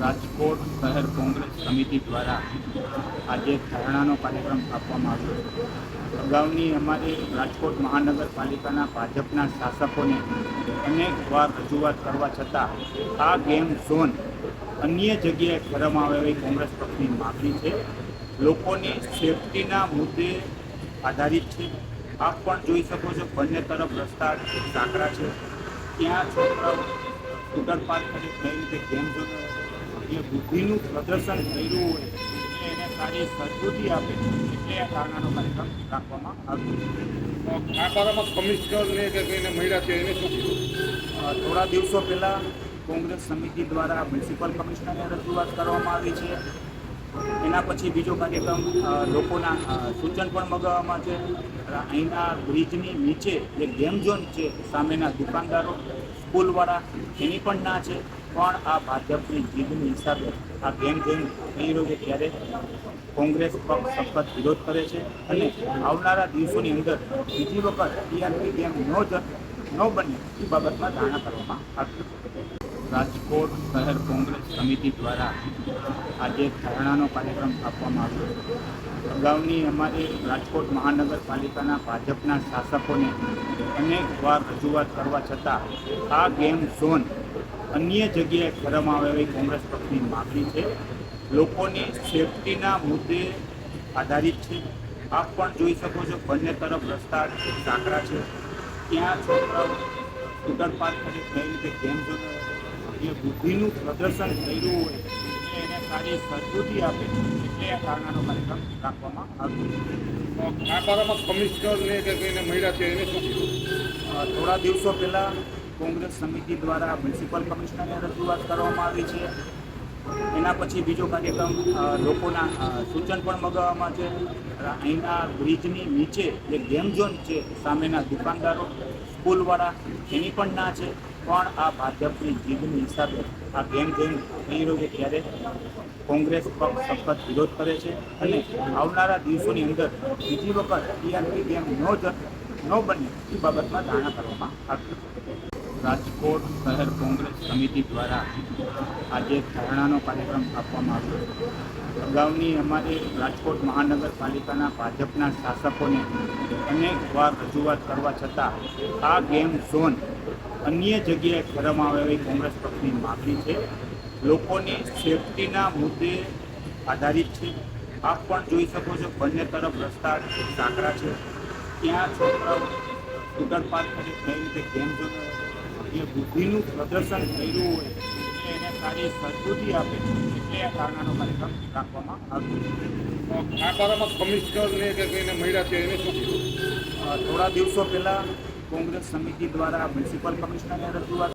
રાજકોટ શહેર કોંગ્રેસ સમિતિ દ્વારા આજે ધરણાનો કાર્યક્રમ આપવામાં આવ્યો અગાઉની અમારી રાજકોટ મહાનગરપાલિકાના ભાજપના શાસકોને અનેક વાર રજૂઆત કરવા છતાં આ ગેમ ઝોન અન્ય જગ્યાએ કરવામાં આવે એવી કોંગ્રેસ પક્ષની માગણી છે. લોકોની સેફટીના મુદ્દે આધારિત છે. આપ પણ જોઈ શકો છો બંને તરફ રસ્તા સાંકડા છે. ત્યાં છોકરાઓ સ્કૂટર પાર્ક કરી કઈ રીતે ગેમ ઝોન એ બુદ્ધિનું પ્રદર્શન કર્યું હોય એટલે એને સારી સદબુદ્ધિ આપે એટલે આ ધારણાનો કાર્યક્રમ રાખવામાં આવ્યો. છે આ બારામાં કમિશનરને કે કોઈને મળ્યા છે એને શું કીધું? થોડા દિવસો પહેલાં કોંગ્રેસ સમિતિ દ્વારા મ્યુનિસિપલ કમિશનરને રજૂઆત કરવામાં આવી છે. એના પછી બીજો કાર્યક્રમ લોકોના સૂચન પણ મગાવવામાં છે. અહીંના બ્રિજની નીચે જે ગેમ ઝોન છે સામેના દુકાનદારો સ્કૂલવાળા એની પણ ના છે. પણ આ ભાજપની જીદની હિસાબે આ ગેમ ગેમ થઈ રહ્યું છે ત્યારે કોંગ્રેસ પક્ષ સખત વિરોધ કરે છે અને આવનારા દિવસોની અંદર બીજી વખત ટીઆરપી ગેમ ન જ ન બને એ બાબતમાં ધારણા કરવામાં આવી રાજકોટ શહેર કોંગ્રેસ સમિતિ દ્વારા આજે ધરણાનો કાર્યક્રમ આપવામાં આવ્યો અગાઉની અમારી રાજકોટ મહાનગરપાલિકાના ભાજપના શાસકોને અનેક વાર રજૂઆત કરવા છતાં આ ગેમ ઝોન અન્ય જગ્યાએ કરવામાં આવે એવી કોંગ્રેસ પક્ષની માગણી છે. લોકોની સેફટીના મુદ્દે આધારિત છે. આપ પણ જોઈ શકો છો બંને તરફ રસ્તા સાંકડા છે. ત્યાં છોકરાઓ સ્કૂટર પાર્ક કરી કઈ રીતે ગેમ એ બુદ્ધિનું પ્રદર્શન કર્યું હોય એટલે એને સારી સદબુદ્ધિ આપે એટલે આ કારણાનો કાર્યક્રમ રાખવામાં આવ્યો છે. આ બારામાં કમિશનરને કે કોઈને મળ્યા છે એને શું થોડા દિવસો પહેલાં કોંગ્રેસ સમિતિ દ્વારા મ્યુનિસિપલ કમિશનરને રજૂઆત કરવામાં આવી છે. એના પછી બીજો કાર્યક્રમ લોકોના સૂચન પણ મગાવવામાં છે. અહીંના બ્રિજની નીચે જે ગેમ ઝોન છે, સામેના દુકાનદારો, સ્કૂલવાળા, એની પણ ના છે. પણ આ ભાજપની જીદની હિસાબે આ ગેમ ઝોન થઈ રહ્યો છે ત્યારે કોંગ્રેસ પક્ષ સખત વિરોધ કરે છે અને આવનારા દિવસોની અંદર બીજી વખત ટીઆરપી ગેમ ન જ, ન બને એ બાબતમાં ધારણા કરવામાં આવી રાજકોટ શહેર કોંગ્રેસ સમિતિ દ્વારા આજે ધરણાનો કાર્યક્રમ આપવામાં આવ્યો અગાઉની અમારી રાજકોટ મહાનગરપાલિકાના ભાજપના શાસકોને અનેક વાર રજૂઆત કરવા છતાં આ ગેમ ઝોન અન્ય જગ્યાએ કરવામાં આવે એવી કોંગ્રેસ પક્ષની માગણી છે. લોકોની સેફટીના મુદ્દે આધારિત છે. આપ પણ જોઈ શકો છો બંને તરફ રસ્તા સાંકડા છે. ત્યાં છોકરાઓ સ્કૂટર પાર્ક કરી કઈ રીતે ગેમ ઝોન એ બુદ્ધિનું પ્રદર્શન કર્યું હોય એટલે એને સારી સદબુદ્ધિ આપે એટલે આ ધારણાનો કાર્યક્રમ રાખવામાં આવ્યો છે. આ બારામાં કમિશનરને કે કોઈને મળ્યા છે એને શું થોડા દિવસો પહેલાં કોંગ્રેસ સમિતિ દ્વારા મ્યુનિસિપલ કમિશનરને રજૂઆત